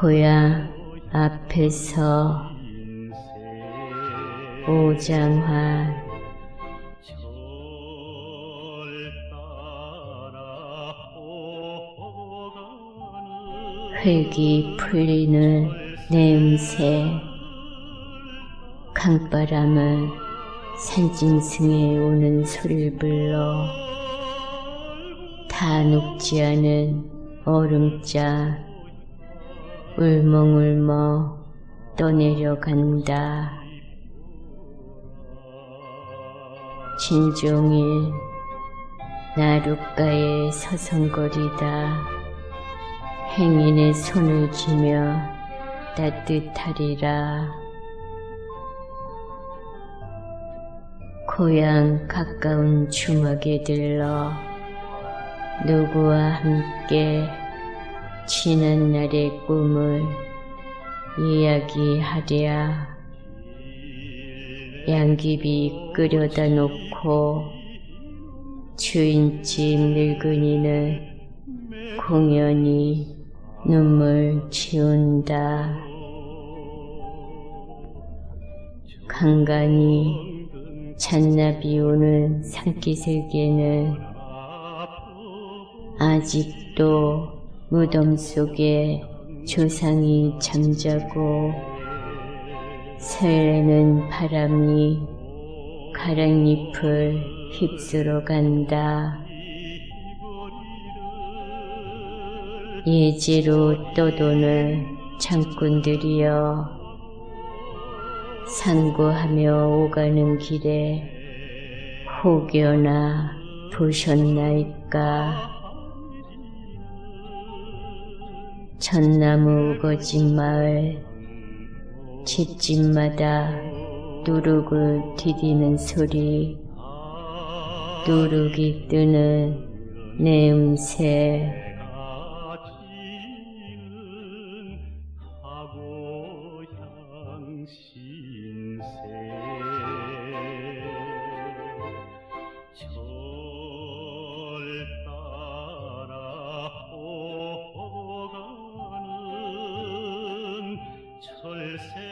고향 앞에서 오장환. 흙이 풀리는 내음새 강바람은 산짐승에 오는 소리를 불러 다 녹지 않은 얼음자 울멍울멍 떠내려간다. 진종일 나룻가에 서성거리다 행인의 손을 쥐며 따뜻하리라. 고향 가까운 주막에 들러 누구와 함께 지난 날의 꿈을 이야기하랴. 양귀비 끓여다 놓고 주인집 늙은이는 공연히 눈물 지운다. 간간히 잔나비 오는 산기슭에는 아직도 무덤 속에 조상이 잠자고 설레는 바람이 가랑잎을 휩쓸어 간다. 예지로 떠도는 장꾼들이여 산고하며 오가는 길에 혹여나 보셨나이까 전나무 거짓말 집집마다 누룩을 디디는 소리 누룩이 뜨는 내음새. 신세 철새